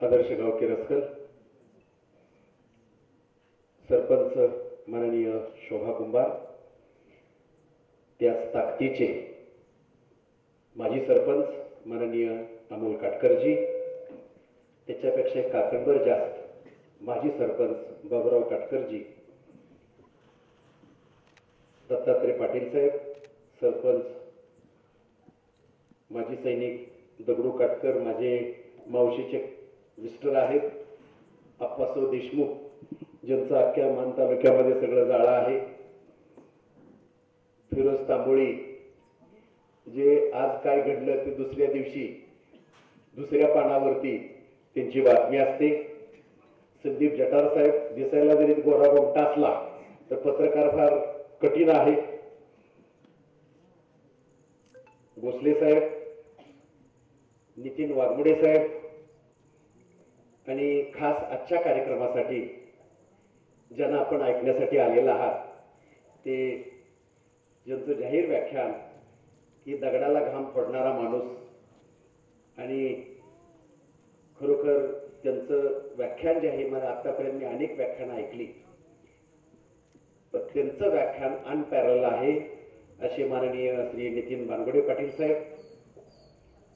आदर्श गावके रसकर सरपंच माननीय शोभा कुंभार त्याच ताकदीचे माजी सरपंच माननीय अमोल काटकरजी त्याच्यापेक्षा काकणभर जास्त माजी सरपंच बाबुराव काटकरजी दत्तात्रय पाटील साहेब सरपंच माजी सैनिक दगडू काटकर माझे मावशीचे मिस्टर आहेत. आप्पासाहेब देशमुख ज्यांचं अख्ख्या मान तालुक्यामध्ये सगळं जाळं आहे. फिरोज तांबोळी जे आज काय घडलं ते दुसऱ्या दिवशी दुसऱ्या पानावरती त्यांची बातमी असते. संदीप जटार साहेब दिसायला जरी गोरा गोमटा असला तर पत्रकार फार कठीण आहे. भोसले साहेब नितीन वाघमोडे साहेब आणि खास आजच्या कार्यक्रमासाठी ज्यांना आपण ऐकण्यासाठी आलेला आहात ते ज्यांचं जाहीर व्याख्यान की दगडाला घाम फोडणारा माणूस आणि खरोखर त्यांचं व्याख्यान जे आहे मला आतापर्यंत मी अनेक व्याख्यानं ऐकली. पण त्यांचं व्याख्यान अनपॅरल आहे असे माननीय श्री नितीन बानगडे पाटील साहेब.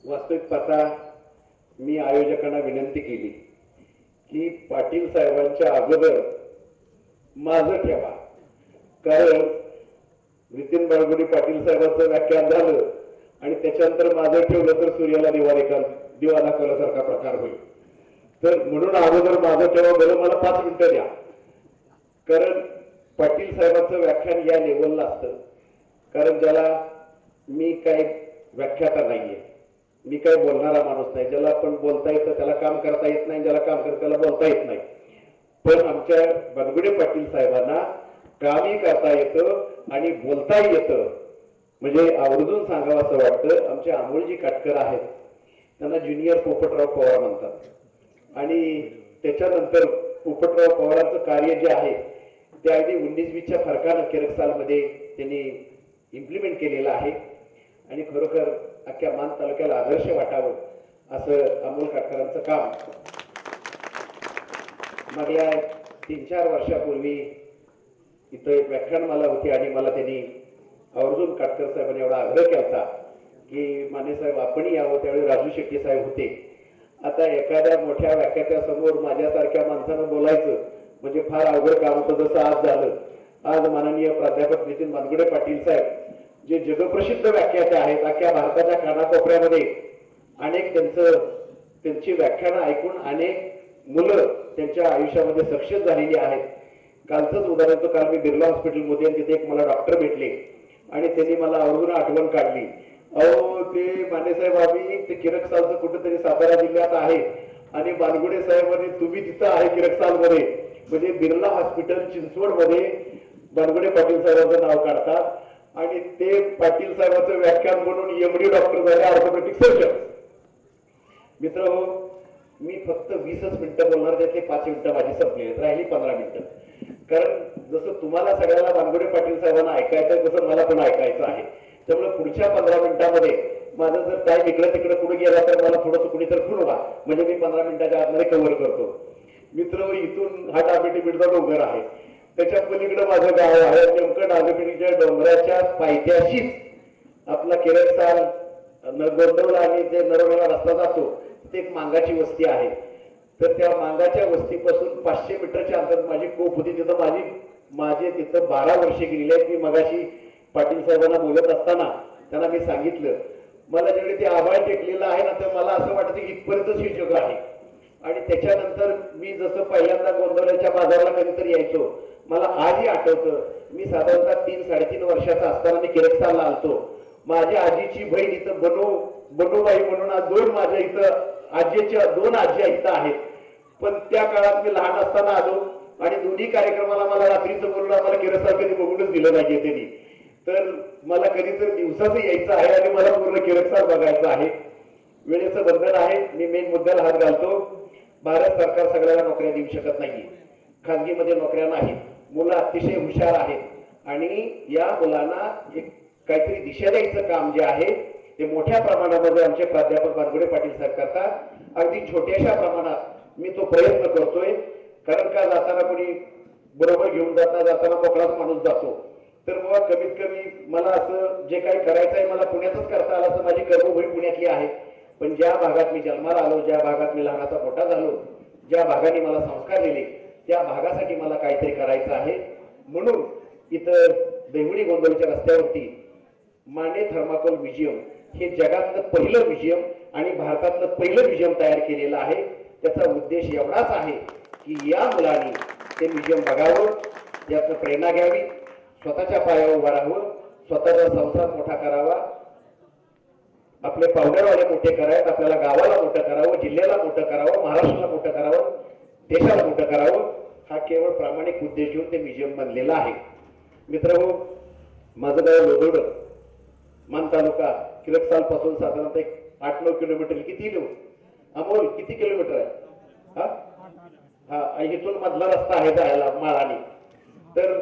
वास्तविक पाहता मी आयोजकांना विनंती केली की पाटील साहेबांच्या अगोदर माझं ठेवा. कारण नितीन बाळगुडी पाटील साहेबांचं व्याख्यान झालं आणि त्याच्यानंतर माझं ठेवलं तर सूर्याला दिवा रेखा दिवा दाखवल्यासारखा प्रकार होईल. तर म्हणून अगोदर माझं ठेवा बरं मला पाच मिनिटं द्या. कारण पाटील साहेबांचं व्याख्यान या लेवलला असतं. कारण ज्याला मी काही व्याख्याता नाहीये. मी काय बोलणारा माणूस नाही. ज्याला आपण बोलता येतं त्याला काम करता येत नाही. ज्याला काम करता त्याला बोलता येत नाही. पण आमच्या बनगुडे पाटील साहेबांना कामही करता येतं आणि बोलताही येतं. म्हणजे आवर्जून सांगावं असं वाटतं. आमचे अमोलजी काटकर आहेत. त्यांना ज्युनियर पोपटराव पवार म्हणतात. आणि त्याच्यानंतर पोपटराव पवारांचं कार्य जे आहे ते अगदी उन्नीस वीसच्या फरकानं केरक सालमध्ये त्यांनी इम्प्लिमेंट केलेलं आहे. आणि खरोखर अख्ख्या मान तालुक्याला आदर्श वाटावं असं अमोल काटकरांचं काम. मागल्या तीन चार वर्षापूर्वी इथं एक व्याख्यानमाला होती आणि मला त्यांनी आवर्जून काटकर साहेबांनी एवढा आग्रह केला की माने साहेब आपणही यावं त्यावेळी राजू शेट्टी साहेब होते. आता एखाद्या मोठ्या व्याख्यात्या समोर माझ्यासारख्या माणसानं बोलायचं म्हणजे फार अवघड काम होतं जसं आज झालं. आज माननीय प्राध्यापक नितीन मानगुडे पाटील साहेब जे जगप्रसिद्ध व्याख्याते आहेत अख्ख्या भारताच्या कानाकोपऱ्यामध्ये अनेक त्यांचं त्यांची व्याख्यानं ऐकून अनेक मुलं त्यांच्या आयुष्यामध्ये सक्सेस झालेली आहेत. कालचंच उदाहरण तो काल मी बिर्ला हॉस्पिटलमध्ये तिथे एक मला डॉक्टर भेटले आणि त्यांनी मला आवर्जून आठवण काढली. अहो ते मानेसाहेब आम्ही ते किरक सालचं कुठेतरी सातारा जिल्ह्यात आहे आणि बानगुडे साहेबांनी तुम्ही तिथं आहे किरकमध्ये म्हणजे बिर्ला हॉस्पिटल चिंचवडमध्ये बालगुडे बानगुडे पाटील साहेबांचं नाव काढतात. आणि ते पाटील साहेबांचं व्याख्यान म्हणून एमडी डॉक्टर झाले ऑर्थोपेटिक सर्जन मित्र हो, मी फक्त वीसच मिनिटं बोलणार त्यातले पाच मिनिटं माझी संपली राहिली पंधरा मिनिटं. कारण जसं तुम्हाला सगळ्याला बानगुडे पाटील साहेबांना ऐकायचं तसं मला पण ऐकायचं आहे. त्यामुळे पुढच्या पंधरा मिनिटामध्ये माझं जर टाइम इकडे तिकडे कुठे गेला तर मला थोडंसं कुणी तर खुलवा. म्हणजे मी पंधरा मिनिटाच्या आतमध्ये कव्हर करतो. मित्र हो, इथून हा टिबीटचा डोंगर आहे. त्याच्या पलीकडे माझं गाव आहे. नेमकं डाबेपिटीच्या डोंगराच्या पायथ्याशीच आपला केरळ साल गोंदवला आणि ते नरवण्याला रस्ता जातो तिथे एक मांगाची वस्ती आहे. तर त्या मांगाच्या वस्तीपासून पाचशे मीटरच्या अंतरात माझी कोप होती. तिथं माझी माझे तिथं बारा वर्षे गेलेली आहेत. मी मगाशी पाटील साहेबांना बोलत असताना त्यांना मी सांगितलं मला जेवढे ते आभाळ टेकलेलं आहे ना तर मला असं वाटतं की इथपर्यंतच हे जग आहे. आणि त्याच्यानंतर मी जसं पहिल्यांदा गोंधळाच्या बाजाराला कधीतरी यायचो मला आजही आठवतं. मी साधारणतः तीन साडेतीन वर्षाचा असताना मी किरकसाला आलतो. माझ्या आजीची बहीण इथं बनू बनूबाई म्हणून आज दोन माझ्या इथं आजीच्या दोन आज्या इथं आहेत. पण त्या काळात मी लहान असताना आलो आणि दोन्ही कार्यक्रमाला मला रात्रीचं बोलून आम्हाला किरसाल कधी बघूनच दिलं नाहीये त्यांनी तर मला कधी तर दिवसाचं यायचं आहे आणि मला पूर्ण किरकसाल बघायचं आहे. वेळेचं बंधन आहे. मी मेन मुद्द्याला हात घालतो. भारत सरकार सगळ्याला नोकऱ्या देऊ शकत नाहीये. खाजगीमध्ये नोकऱ्या नाहीत. मुलं अतिशय हुशार आहेत. आणि या मुलांना एक काहीतरी दिशा द्यायचं काम जे आहे ते मोठ्या प्रमाणामध्ये आमचे प्राध्यापक बारगुडे पाटील सर करतात. अगदी छोट्याशा प्रमाणात मी तो प्रयत्न करतोय. कारण का जाताना कोणी बरोबर घेऊन जाता जाताना मोकळाच माणूस जातो. तर बाबा कमीत कमी मला असं जे काही करायचं आहे मला पुण्यातच करता आलं तर माझी कर्मभूमी पुण्यातली आहे. पण ज्या भागात मी जन्माला आलो ज्या भागात मी लहानाचा मोठा झालो ज्या भागाने मला संस्कार दिले त्या भागासाठी मला काहीतरी करायचं आहे. म्हणून इथं देवणी गोंधळच्या रस्त्यावरती मांडे थर्माकोल म्युझियम हे जगातलं पहिलं म्युझियम आणि भारतातलं पहिलं म्युझियम तयार केलेलं आहे. त्याचा उद्देश एवढाच आहे की या मुलांनी ते म्युझियम बघावं यातनं प्रेरणा घ्यावी स्वतःच्या पायावर उभं राहावं स्वतःचा संसार मोठा करावा. आपले पावडरवाले मोठे करायत आपल्याला गावाला मोठं करावं जिल्ह्याला मोठं करावं महाराष्ट्राला मोठं करावं देशाला मोठं करावं. हा केवळ प्रामाणिक उद्देश घेऊन ते म्युझियम बनलेलं आहे. मित्र हो माझं गाव लोधोड. मान तालुका किलक सालपासून साधारणतः एक आठ नऊ किलोमीटर किती किलो अमोल किती किलोमीटर आहे? हा? हा इथून मधला रस्ता आहे जायला माळाने. तर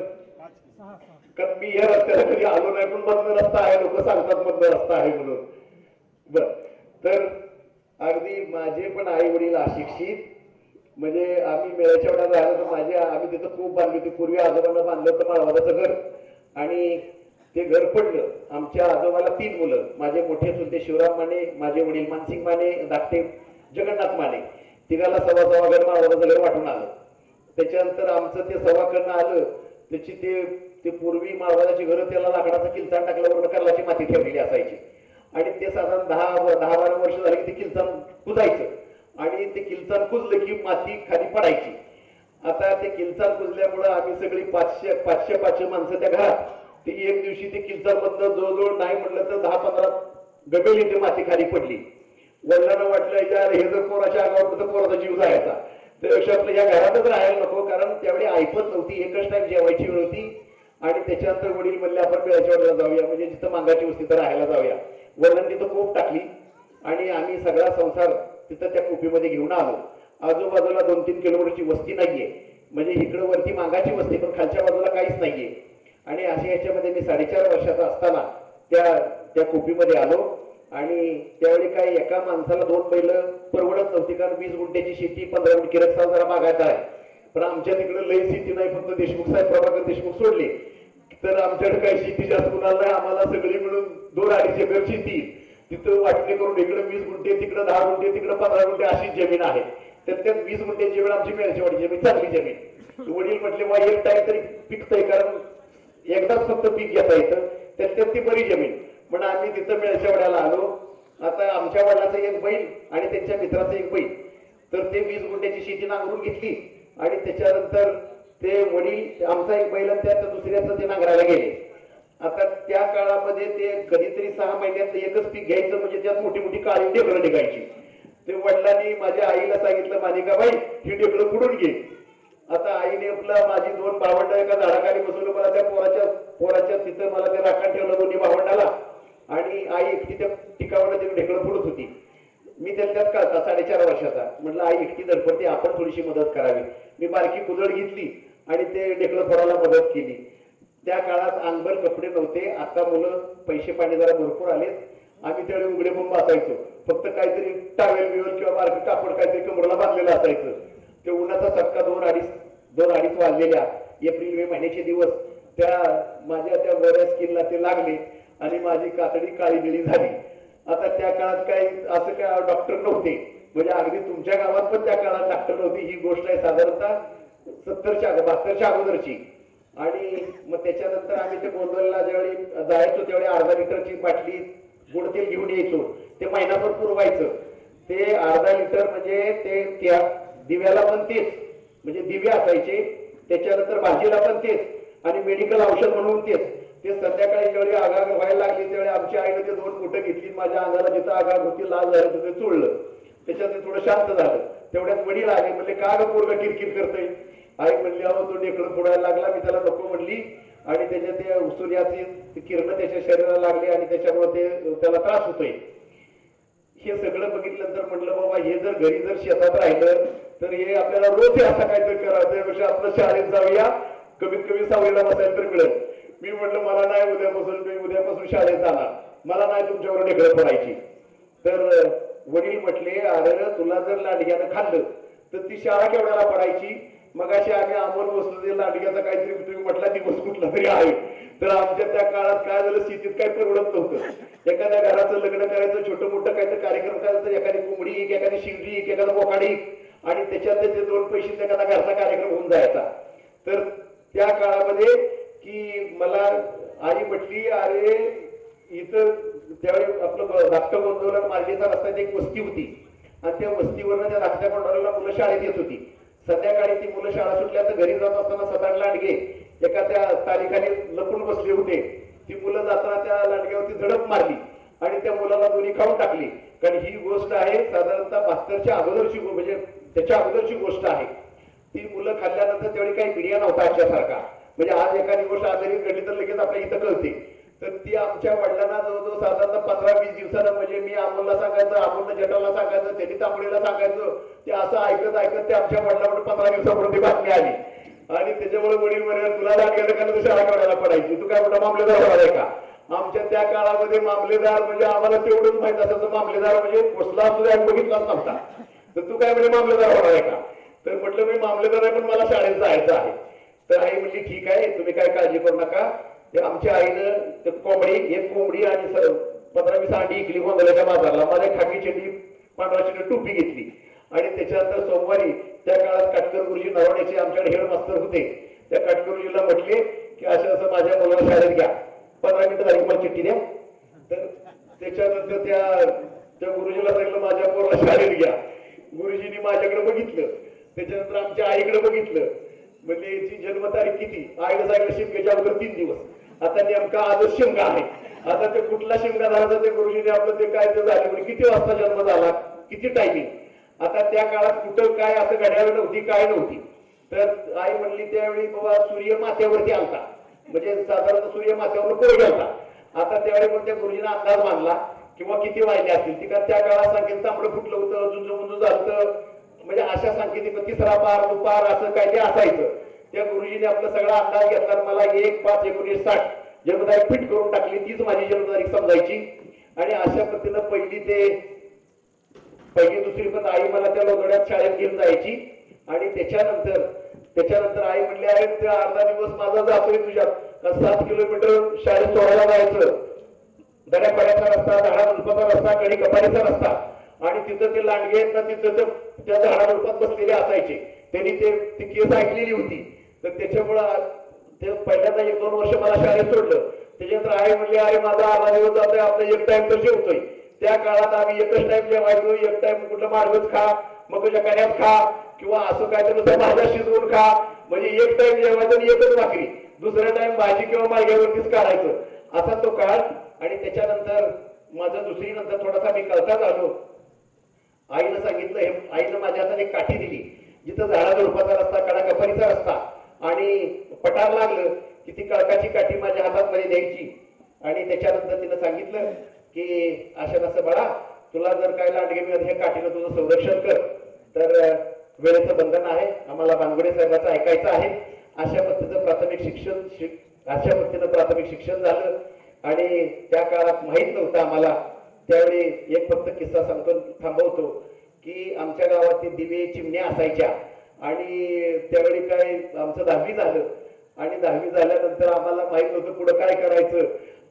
कारण मी या रस्त्याला कधी आलो नाही पण मधला रस्ता आहे लोक सांगतात मधला रस्ता आहे म्हणून. बर. तर अगदी माझे पण आई वडील अशिक्षित म्हणजे आम्ही मेळ्याच्या वेळेला राहिलो तर माझे आम्ही तिथं खूप बांधली होती. पूर्वी आजोबांना बांधलं होतं माळवादाचं घर. आणि ते घर पडलं. आमच्या आजोबाला तीन मुलं. माझे मोठे चुलते शिवराम माने माझे वडील मानसिंग माने धाकटे जगन्नाथ माने. तिघाला सव्वा सव्वा घर माळवादाचं घर वाटून आलं. त्याच्यानंतर आमचं ते सव्वा करणं आलं. त्याची ते ते पूर्वी माळवादाची घरं त्याला लाकडाचा किलचान टाकल्यावर कर्लाची माती ठेवलेली असायची. आणि ते साधारण दहा दहा बारा वर्ष झाले की ते किलचान कुजायचं. आणि ते किलचान कुजलं की माती खाली पडायची. आता ते किलचान कुजल्यामुळं आम्ही सगळी पाचशे पाचशे पाचशे माणसं त्या घरात. ते एक दिवशी ते किलचान मधलं जवळजवळ नाही म्हटलं तर दहा पंधरा गगली ते माती खाली पडली. वडिलांना वाटलं यार हे जर पोराच्या अंगावर तर पोराचा जीव जायचा. त्यापेक्षा आपलं या घरातच राहायला नको कारण त्यावेळी ऐकत नव्हती एकच टाईम जेवायची वेळ होती. आणि त्याच्यानंतर वडील म्हणले आपण वेळाच्या वेळेला जाऊया म्हणजे जिथं मांगाची वस्ती तर राहायला जाऊया. वडिलांनी तिथं कोप टाकली. आणि आम्ही सगळा संसार तिथं त्या कोपीमध्ये घेऊन आलो. आजूबाजूला दोन तीन किलोमीटरची वस्ती नाहीये. म्हणजे इकडं वरती मागाची वस्ती पण खालच्या बाजूला काहीच नाहीये. आणि अशा याच्यामध्ये मी साडेचार वर्षाचा असताना त्या त्या कोपीमध्ये आलो. आणि त्यावेळी काय एका माणसाला दोन बैल परवडत नव्हती कारण वीस गुंठ्याची शेती पंधरा गुंठ किरकसाल जरा मागायचा आहे. पण आमच्या तिकडे लय शेती नाही फक्त देशमुख साहेब प्रभाकर देशमुख सोडले. तर आमच्याकडे काही शेती जास्त कुणाला आम्हाला सगळी मिळून दोन अडीच एकर शेती. तिथं वाटणी करून इकडे वीस गुंठे तिकडे दहा गुंठे तिकडे पंधरा गुंठे अशी जमीन आहे. तर त्यात वीस गुंठे जमीन आमची मिळायची जमीन चांगली जमीन. वडील म्हटले वा एक टाईम तरी पिकतंय कारण एकदाच फक्त पीक घेता येतं. तर त्यात ती बरी जमीन. पण आम्ही तिथं मिळायच्या आलो. आता आमच्या वडिलाचं एक बैल आणि त्यांच्या मित्राचं एक बैल. तर ते वीस गुंठ्याची शेती नांगरून घेतली. आणि त्याच्यानंतर ते वडील आमचा एक बैल आणि त्यात दुसऱ्याचं ते नांगरायला गेले. आता त्या काळामध्ये ते कधीतरी सहा महिन्यात एकच पीक घ्यायचं म्हणजे त्यात मोठी मोठी काळी ढेकळं निघायची. ते वडिलांनी माझ्या आईला सांगितलं मानिकाबाई ही ढेकळं कुठून घे आता आईने आपला माझी दोन भावंड एका झाडाखाली बसवलं मला त्या पोराच्या पोराच्या तिथं मला ते राखण ठेवलं दोन्ही भावंडाला. आणि आई एकटी त्या टिकावं ते ढेकळं पुढत होती. मी त्याच्यात त्यात कळता साडेचार वर्षाचा. म्हटलं आई एकटी धडपडते आपण थोडीशी मदत करावी. मी बारकी कुदळ घेतली आणि ते ढेकळं फोडायला मदत केली. त्या काळात अंगभर कपडे नव्हते. आता मुलं पैसे पाणी जरा भरपूर आलेत. आम्ही त्यावेळी उघडे बंब असायचो. फक्त काहीतरी टावेल बिवेल किंवा मार्केट कापड काहीतरी कमरला बांधलेलं असायचं. ते उन्हाचा चटका दोन अडीच दोन अडीच वाजलेल्या एप्रिल मे महिन्याचे दिवस. त्या माझ्या त्या बऱ्या स्किनला ते लागले आणि माझी कातडी काळी गेली झाली. आता त्या काळात काही असं काय डॉक्टर नव्हते. म्हणजे अगदी तुमच्या गावात पण त्या काळात डॉक्टर नव्हती. ही गोष्ट आहे साधारणतः सत्तरच्या बहात्तरच्या अगोदरची. आणि मग त्याच्यानंतर आम्ही ते गोंधळला ज्यावेळी जायचो त्यावेळी अर्धा लिटरची बाटली गोड तेल घेऊन यायचो. ते महिनाभर पुरवायचं. ते अर्धा लिटर म्हणजे ते त्या दिव्याला पण तेच म्हणजे दिवे असायचे त्याच्यानंतर भाजीला पण तेच आणि मेडिकल औषध म्हणून तेच. ते संध्याकाळी ज्यावेळी आगाग व्हायला लागली त्यावेळी आमच्या आईने ते दोन कुठं घेतली माझ्या अंगाला जिथं आगाग होती लाल झालं तिथे ते चुळलं. त्याच्यात ते थोडं शांत झालं. तेवढ्यात वडील आले म्हणजे का ग पूर्ण किरकिर करतोय? आई म्हणली अहो तो ढेकळ फोडायला लागला. मी त्याला नको म्हणली. आणि त्याच्या ते सूर्याची किरण त्याच्या शरीराला लागली आणि त्याच्यामुळे ते त्याला त्रास होतोय. हे सगळं बघितल्यानंतर म्हटलं बाबा हे जर घरी जर शेतात राहिलं तर हे आपल्याला रोज असं काहीतरी करावं त्यापेक्षा म्हणजे आपलं शाळेत जाऊया कमीत कमी सावलीला बसायला तर मिळेल मी म्हटलं मला नाही उद्यापासून मी उद्यापासून शाळेत जाणार. मला नाही तुमच्यावर ढेकळं पडायची तर वडील म्हटले अरे तुला जर लाडग्यानं खाल्लं तर ती शाळा केवढ्याला पडायची? मग अशी आम्ही अमोल बसलो ते काहीतरी तुम्ही म्हटला दिवस कुठला तरी आहे. तर आमच्या त्या काळात काय झालं स्थितीत काय परवडत नव्हतं. एखाद्या घराचं लग्न करायचं छोटं मोठं काहीतरी कार्यक्रम करायचं एखादी कोंबडी एक एखादी शिंगडी एक एखादा बोकाडी आणि त्याच्यात त्याचे दोन पैसे एखादा घरचा कार्यक्रम होऊन जायचा. तर त्या काळामध्ये की मला आई म्हटली अरे इथं त्यावेळी आपलं धाकटं गोंदवलं मार्गेचा रस्त्यात एक वस्ती होती. आणि त्या वस्तीवरनं त्या धाकट्या गोंडवल्याला मुलं शाळेत येत होती. संध्याकाळी ती मुलं शाळा सुटल्या तर घरी जात असताना सदान लांडगे एका त्या तारीखाने लपून बसले होते. ती मुलं जाताना त्या लांडग्यावरती झडप मारली आणि त्या मुलाला दोन्ही खाऊन टाकली. कारण ही गोष्ट आहे साधारणतः मास्तरच्या अगोदरची म्हणजे त्याच्या अगोदरची गोष्ट आहे. ती मुलं खाल्ल्यानंतर त्यावेळी काही मीडिया नव्हता आजच्यासारखा म्हणजे आज एखादी गोष्ट आजारी घडली तर लगेच आपल्या इथं कळते. तर ती आमच्या वडिलांना जवळजवळ साधारण पंधरा वीस दिवसानं म्हणजे मी अमोलला सांगायचं अमोलला जटाला सांगायचं त्यांनी तांबडीला सांगायचं ते असं ऐकत ऐकत ते आमच्या वडिलांकडे पंधरा दिवसापूर्वी बातमी आली. आणि त्याच्यामुळे वडील म्हणे तुला लाट गेलं का? पडायची. तू काय मोठा मामलेदार होणार आहे का? आमच्या त्या काळामध्ये मामलेदार म्हणजे आम्हाला तेवढंच माहीत असायचं मामलेदार म्हणजे कसला असू बघितलाच नव्हता. तर तू काय म्हणजे मामलेदार होणार आहे का? तर म्हटलं मी मामलेदार आहे पण मला शाळेत जायचं आहे. तर आई म्हणजे ठीक आहे तुम्ही काय काळजी करू नका. ते आमच्या आईनं ते कोंबडी एक कोंबडी आणि पंधरा वीस अंडी इकली गोंधळाच्या बाजारला. माझ्या खाकी चेंडी पांढरा चेंडी टोपी घेतली. आणि त्याच्यानंतर सोमवारी त्या काळात काटकर गुरुजी नरवण्याचे आमच्याकडे हेड मास्तर होते. त्या काटकर गुरुजीला म्हटले की असं असं माझ्या मुलाला शाळेत घ्या. पंधरा मिनिटं झाली मला चिठ्ठी द्या. तर त्याच्यानंतर त्या त्या गुरुजीला सांगितलं माझ्या पोराला शाळेत घ्या. गुरुजींनी माझ्याकडे बघितलं. त्याच्यानंतर आमच्या आईकडे बघितलं. म्हणजे याची जन्मतारीख किती? आईला सांगितलं शिमग्याच्या अगोदर तीन दिवस. आता नेमका आजच शिमगा आहे. आता ते कुठला शिमगा झाला ते गुरुजीने आपलं ते काय ते झाले म्हणजे किती वाजता जन्म झाला किती टायमिंग आता त्या काळात कुठं काय असं घड्याळ नव्हती काय नव्हती. तर आई म्हणली त्यावेळी बाबा सूर्य माथ्यावरती आलता. म्हणजे साधारण सूर्य माथ्यावर पोळ होता आता त्यावेळी पण त्या गुरुजीने अंदाज मानला किंवा किती वाहिले असतील. ती कारण त्या काळात सांगेल तांबडं फुटलं होतं झुंज मुंज झालं म्हणजे अशा सांकेतिक तिसरा पार दुपार असं काय ते असायचं. त्या गुरुजीने आपला सगळा अंदाज घेतला मला एक पाच एकोणीस साठ जन्मतारीख फिट करून टाकली. तीच माझी जन्मतारीख समजायची. आणि अशा पद्धतीनं पहिली ते पहिली दुसरी पण आई मला त्या लोदड्यात शाळेत घेऊन जायची. आणि त्याच्यानंतर त्याच्यानंतर आई म्हणली अरे त्या अर्धा दिवस माझा जातोय तुझ्यात का सात किलोमीटर शाळेत सोडायला जायचं? दऱ्या पड्याचा रस्ता झाडा झुडपाचा रस्ता कडी कपारीचा रस्ता. आणि तिथं ते लांडगे आहेत ना तिथं त्या झाडा झुडपात बसलेले असायचे. त्यांनी ते केस ऐकलेली होती. तर त्याच्यामुळं ते पहिल्यांदा एक दोन वर्ष मला शाळेत सोडलं. त्याच्यानंतर आई म्हणली अरे माझा अर्धा दिवस जातोय आपला एक टाइम तर जेवतोय. त्या काळात आम्ही एकच टाइम जेवायचो एक टाइम कुठलं मार्गच खा मग तुझ्या कण्यात खा किंवा असं काय तर नुसतं भाज्या शिजवून खा. म्हणजे एक टाइम जेवायचं आणि एकच भाकरी. दुसऱ्या टाइम भाजी किंवा मार्ग्यावरतीच काढायचं. असा तो काळ. आणि त्याच्यानंतर माझं दुसरी नंतर थोडासा मी कळता आलो आईनं सांगितलं हे आईनं माझ्या हाताने एक काठी दिली. जिथं झाडाचा झुडपाचा रस्ता कडाकपारीचा रस्ता आणि पटार लागलं की ती कळकाची काठी माझ्या हातात मध्ये द्यायची. आणि त्याच्यानंतर तिनं सांगितलं की अशा नसं बाळा तुला जर काय लांडगे मिळत हे काठीनं तुझं संरक्षण कर. तर वेळेचं बंधन आहे. आम्हाला बांगुडे साहेबाचं ऐकायचं आहे. अशा पद्धतीचं प्राथमिक शिक्षण शिक- अशा पद्धतीनं प्राथमिक शिक्षण झालं. आणि त्या काळात माहीत नव्हतं आम्हाला. त्यावेळी एक फक्त किस्सा सांगतो थांबवतो की आमच्या गावात ते दिवे चिमण्या असायच्या. आणि त्यावेळी काय आमचं दहावी झालं. आणि दहावी झाल्यानंतर आम्हाला माहीत नव्हतं पुढं काय करायचं.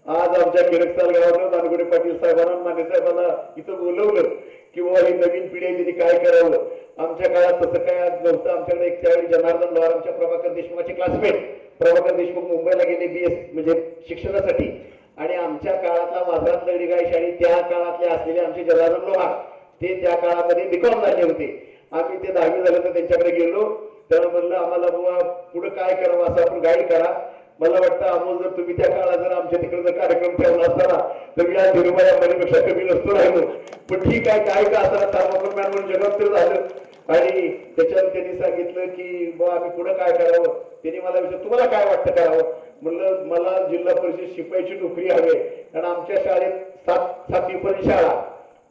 आज आमच्या किरकसाल गावानं मानगुडे पाटील साहेबांना माने साहेबांना इथं बोलवलं की बाबा ही नवीन पिढी आहे काय करावं? आमच्या काळात तसं काय आज नव्हतं. आमच्याकडे एक त्यावेळी जनार्दन लवार आमच्या प्रभाकर देशमुखाचे क्लासमेट प्रभाकर देशमुख मुंबईला गेले बीएस म्हणजे शिक्षणासाठी. आणि आमच्या काळातला माझा दगडी गाय शाळी त्या काळातले असलेले आमचे जनार्दन लोहार ते त्या काळामध्ये बिकॉम झाले होते. आम्ही ते दहावी झालं तर त्यांच्याकडे गेलो. त्याला म्हणलं आम्हाला बुवा पुढे काय करावं असं आपण गाईड करा. मला वाटतं अमोल जर तुम्ही त्या काळात जर आमच्या तिकडे जर कार्यक्रम ठेवला असताना तर मी या धीरुबाई अंबानीपेक्षा कमी नसतो राहिलो. पण ठीक आहे काय का असं थर्माकोल मॅन म्हणून जगत झालं. आणि त्याच्यावर त्यांनी सांगितलं की बुवा आम्ही पुढे काय करावं? त्यांनी मला विचार तुम्हाला काय वाटतं करावं? म्हणलं मला जिल्हा परिषद शिपाईची नोकरी हवी कारण आमच्या शाळेत सात सातवी पर्यंत शाळा.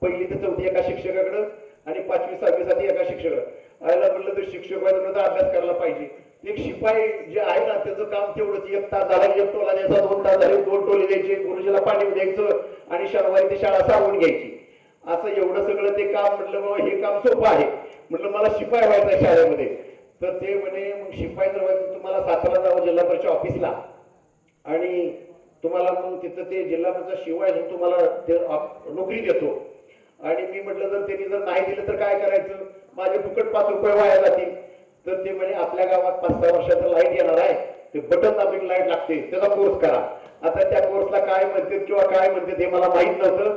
पहिली ते चौथी एका शिक्षकाकडं. आणि पाचवी सहावी साठी एका शिक्षकाला. आयला म्हटलं तर शिक्षक व्हायला तर अभ्यास करायला पाहिजे. एक शिपाई जे आहे ना त्याचं काम तेवढंच. एक तास झाला एक टोला द्यायचा दोन तास झाले दोन टोले द्यायचे गुरुजीला पाणी द्यायचं आणि शनिवारी ती शाळा सावून घ्यायची. असं एवढं सगळं ते काम म्हटलं बाबा हे काम सोपं आहे. म्हटलं मला शिपाई व्हायचं आहे शाळेमध्ये. तर ते म्हणे मग शिपाई जर व्हायचं तुम्हाला सातारा जावं जिल्हा परिषद ऑफिसला. आणि तुम्हाला मग तिथं ते जिल्हा परिषद शिवाय तुम्हाला ते नोकरी देतो. आणि मी म्हटलं जर त्यांनी जर नाही दिलं तर काय करायचं? माझे फुकट पाच रुपये वाया जातील. तर ते म्हणे आपल्या गावात पाच सहा वर्षाचं लाइट येणार आहे. ते बटन दाबून लाइट लागते. त्याचा कोर्स करा. आता त्या कोर्सला काय म्हणते किंवा काय म्हणते ते मला माहीत नव्हतं.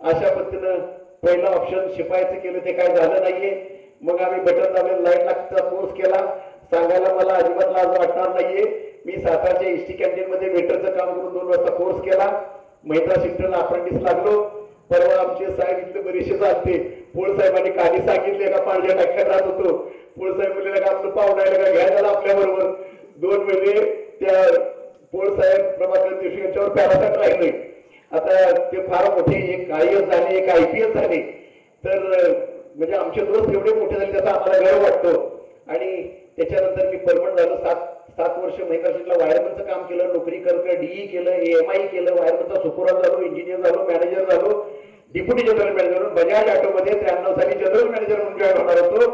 अशा पद्धतीनं पहिलं ऑप्शन शिपायचं केलं ते काय झालं नाहीये. मग आम्ही बटन दाबून लाइट लागता कोर्स केला. सांगायला मला अजिबात लाज वाटणार नाहीये. मी सातारच्या एसटी कॅन्टीन मध्ये वेटरचं काम करून दोन वाजता कोर्स केला. महिंद्रा शिफ्टला अप्रेंटिस लागलो. परवा आमचे साहेब इथले बरेचसे पोळ साहेबांनी काही सांगितले का पांढऱ्या टाक्यात राहत होतो. पोळ साहेब म्हणले का आपलं पाहुणा का घ्यायला आपल्या बरोबर. दोन महिने त्या पोळ साहेब प्रभाकर जोशी यांच्यावर पॅरासाट राहिले. आता ते फार मोठे एक आय एस झाले एक आय पी एस झाले. तर म्हणजे आमचे दोस्त एवढे मोठे झाले त्याचा आम्हाला गर्व वाटतो. आणि त्याच्यानंतर मी परमनंट झालो. सात सात वर्ष महिला वायरमनचं काम केलं नोकरी करत डीई केलं एम आय केलं वायरमनचा सुपरवायझर झालो इंजिनियर झालो मॅनेजर झालो. डिप्युटी जनरल मॅनेजर म्हणून बजाज ऑटोमध्ये त्र्याण्णव साली जनरल मॅनेजर म्हणून जॉईन होणार होतो.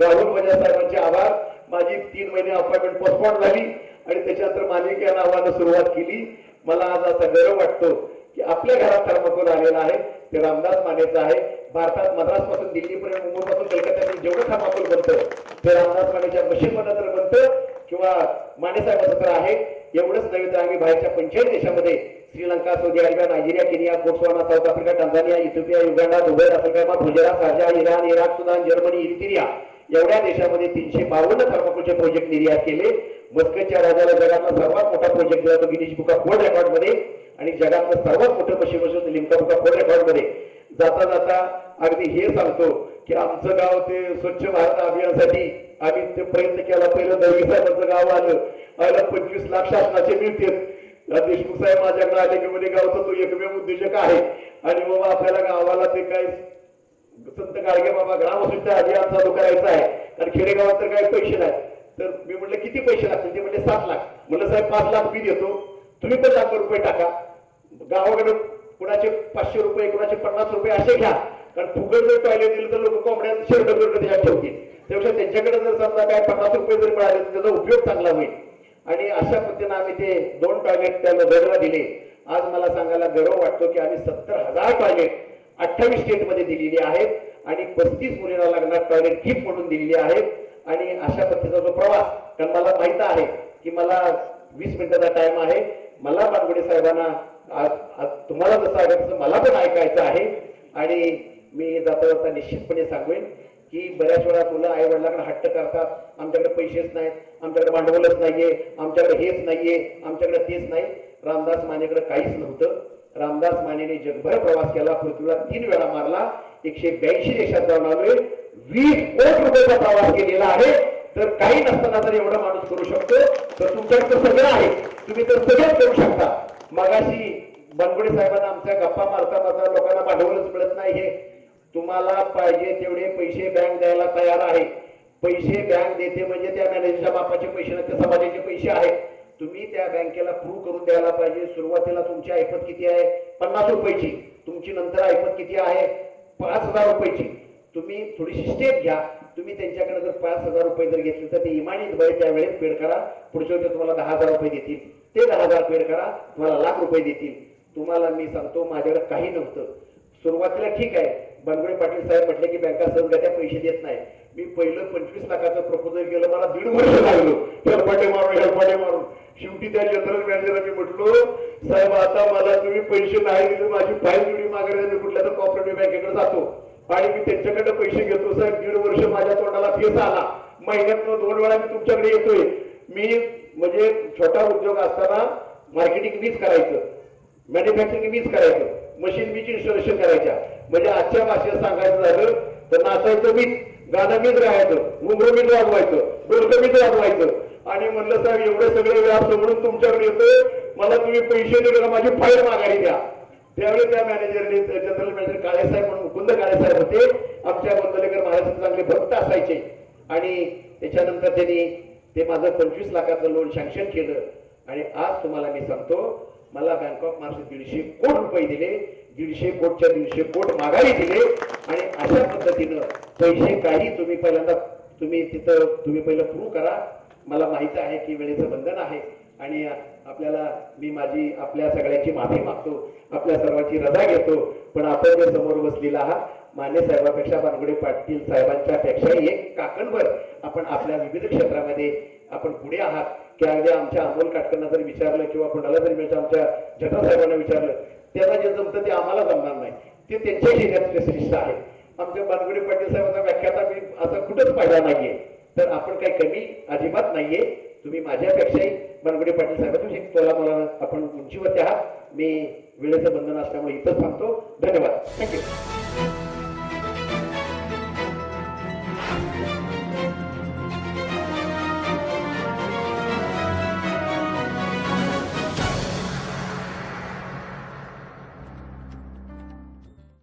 राहुल बजाज साहेबांचे आभार. माझी तीन महिने अपॉइंटमेंट पोस्टपॉन झाली आणि त्याच्यानंतर मालिक या नावानं सुरुवात केली. मला आज असा गौरव वाटतो की आपल्या घरात थर्माकोल आलेला आहे. ते रामदास मानेचं आहे. भारतात मद्रासपासून दिल्लीपर्यंत मुंबईपासून कलकत्त्यापर्यंत जेवढं थर्माकोल बनतं ते रामदास मानेच्या मशीन तर बनतं किंवा मानेसाहेबांचं तर आहे. एवढंच नव्हे तर आम्ही बाहेरच्या पंचायत देशामध्ये Sri Lanka Saudi Arabia Nigeria Kenya Botswana South Africa Tanzania Ethiopia Uganda Dubai Africa Fujairah साजा Iran Iraq Sudan Germany Eritrea एवढ्या देशामध्ये तीनशे बावन्न थर्माकोलचे प्रोजेक्ट निर्यात केले. मस्कतच्या राजाला जगातला सर्वात मोठा प्रोजेक्ट दिला तो गिनीज बुक ऑफ वर्ल्ड रेकॉर्डमध्ये आणि जगातलं सर्वात मोठं पश्चिम बसून लिमका बुक ऑफ वर्ल्ड रेकॉर्डमध्ये. जाता जाता अगदी हे सांगतो की आमचं गाव ते स्वच्छ भारत अभियानासाठी आम्ही ते प्रयत्न केला. पहिलं दळवी साहेबांचं गाव आलं. आयला पंचवीस लाख शासनाचे मिळतील. देशमुख साहेब माझ्याकडे आले की म्हणे गावचा तो एकमेव उद्योजक आहे. आणि मग आपल्याला गावाला ते काय संत गाडगे बाबा ग्रामसुद्धा अभियान चालू करायचं आहे. कारण खेडेगावात तर काही पैसे नाही. तर मी म्हटलं किती पैसे लागतील? ते म्हणले सात लाख. म्हटलं साहेब पाच लाख मी देतो. तुम्ही पण लाख रुपये टाका. गावाकडे कुणाचे पाचशे रुपये कुणाचे पन्नास रुपये असे घ्या. कारण फुकट जर टॉयलेट दिलं तर लोक कोंबड्या शर्ट बिर्ट त्याच्यात ठेवतील. त्यापेक्षा त्यांच्याकडे जर समजा काय पन्नास रुपये जर मिळाले तर त्याचा उपयोग चांगला होईल. आणि अशा पद्धतीनं आम्ही ते दोन टॉयलेट त्या नगरला दिले. आज मला सांगायला गर्व वाटतो की आम्ही सत्तर हजार टॉयलेट अठ्ठावीस स्टेटमध्ये दिलेली आहेत आणि पस्तीस मुलींना लागणार टॉयलेट गिफ्ट म्हणून दिलेली आहेत. आणि अशा पद्धतीचा जो प्रवास कारण मला माहीत आहे की मला वीस मिनिटाचा टाइम आहे. मला पानगुडे साहेबांना तुम्हाला जसं ऐकायचं तसं मला पण ऐकायचं आहे. आणि मी जाता जाता निश्चितपणे सांगेन की बऱ्याच वेळा मुलं आई वडिलांकडे हट्ट करतात आमच्याकडे पैसेच नाहीत आमच्याकडे भांडवलच नाहीये आमच्याकडे हेच नाहीये आमच्याकडे तेच नाही. रामदास मानेकडे काहीच नव्हतं. रामदास मानेने जगभर प्रवास केला पृथ्वीला तीन वेळा मारला. एकशे ब्याऐंशी देशात जाऊन आलोय. वीस कोटी रुपयाचा प्रवास केलेला आहे. तर काही नसताना जर एवढा माणूस करू शकतो तर तुमच्याकडे सगळं आहे. तुम्ही तर सगळंच करू शकता. मगाशी बनगुडे साहेबांना आमच्या गप्पा मारता मारता लोकांना भांडवलच मिळत नाही हे. तुम्हाला पाहिजे तेवढे पैसे बँक द्यायला तयार आहे. पैसे बँक देते म्हणजे त्या मॅनेजरच्या बापाचे पैसे नसते समाजाचे पैसे आहेत. तुम्ही त्या बँकेला प्रूव्ह करून द्यायला पाहिजे. सुरुवातीला तुमची ऐपत किती आहे? पन्नास रुपयाची. तुमची नंतर ऐपत किती आहे? पाच हजार रुपयाची. तुम्ही थोडीशी स्टेप घ्या. तुम्ही त्यांच्याकडे जर पाच हजार रुपये जर घेतले तर ते इमानी भरे त्यावेळेस पेड करा. पुढच्या वेळेस तुम्हाला दहा हजार रुपये देतील. ते दहा हजार पेड करा. तुम्हाला लाख रुपये देतील. तुम्हाला मी सांगतो माझ्याकडे काही नव्हतं. सुरुवातीला ठीक आहे. बनगुडे पाटील साहेब म्हटले की बँका सहजगत्या पैसे देत नाही. मी पहिलं पंचवीस लाखाचं प्रपोजल केलं मला दीड वर्ष लागलो. हेलपाटे मारून हेलपाटे मारून शेवटी त्या जनरल मॅनेजरला मी म्हटलो साहेब आता मला तुम्ही पैसे नाही दिले माझी फाईल जुडी मागायला मी कुठल्या तर कॉपरेटिव्ह बँकेकडे जातो. आणि मी त्यांच्याकडे पैसे घेतो साहेब. दीड वर्ष माझ्या तोंडाला फेस आला. महिन्यात दोन वेळा मी तुमच्याकडे येतोय. मी म्हणजे छोटा उद्योग असताना मार्केटिंग मीच करायचं. मॅन्युफॅक्चरिंग मीच करायचं. मशीन मीच इन्स्टॉलेशन करायच्या. म्हणजे आजच्या भाषेत सांगायचं झालं तर नाचायचं मीच गाणं मीच राहायचं घुंगरू मीच वाजवायचं डोलकं मीच वाजवायचं. आणि म्हणलं साहेब एवढे सगळे व्याप सोडून तुमच्याकडे येतोय मला तुम्ही पैसे दिले का माझी फाईल मागायला द्या. त्यावेळी त्या मॅनेजरने जनरल मॅनेजर काळेसाहेब म्हणून मुकुंद काळेसाहेब होते आमच्या गोंदलेकर महाराजांचे चांगले भक्त असायचे. आणि त्याच्यानंतर त्यांनी ते माझं पंचवीस लाखाचं लोन सँक्शन केलं. आणि आज तुम्हाला मी सांगतो मला बँक ऑफ महाराष्ट्र दीडशे कोटी रुपये दिले. दीडशे कोटच्या दीडशे कोट माघारी दिले आणि अशा पद्धतीनं पैसे काही तुम्ही पहिल्यांदा तुम्ही तिथं तुम्ही पहिलं प्रूव्ह करा. मला माहीत आहे की वेळेचं बंधन आहे आणि आपल्याला मी माझी आपल्या सगळ्यांची माफी मागतो आपल्या सर्वांची रजा घेतो पण आपण जे समोर बसलेला आहात मान्य साहेबापेक्षा बानगुडे पाटील साहेबांच्या पेक्षाही एक काकणभर आपण आपल्या विविध क्षेत्रामध्ये आपण पुढे आहात. की अगदी आमच्या अमोल काटकरना जर विचारलं किंवा कोणाला जरी आमच्या जटा साहेबांना विचारलं त्याला जे जमतं ते आम्हाला जमणार नाही. ते त्यांच्या एरियात श्रेष्ठ आहे आमच्या बानगुडे पाटील साहेबांचा व्याख्याता मी असा कुठंच पाहिला नाहीये. तर आपण काही कमी अजिबात नाहीये. तुम्ही माझ्यापेक्षाही बनगुडे पाटील साहेबांची तोला मला आपण उंचीवरती आहात. मी वेळेचं बंधन असल्यामुळे इथंच थांबतो. धन्यवाद. थँक्यू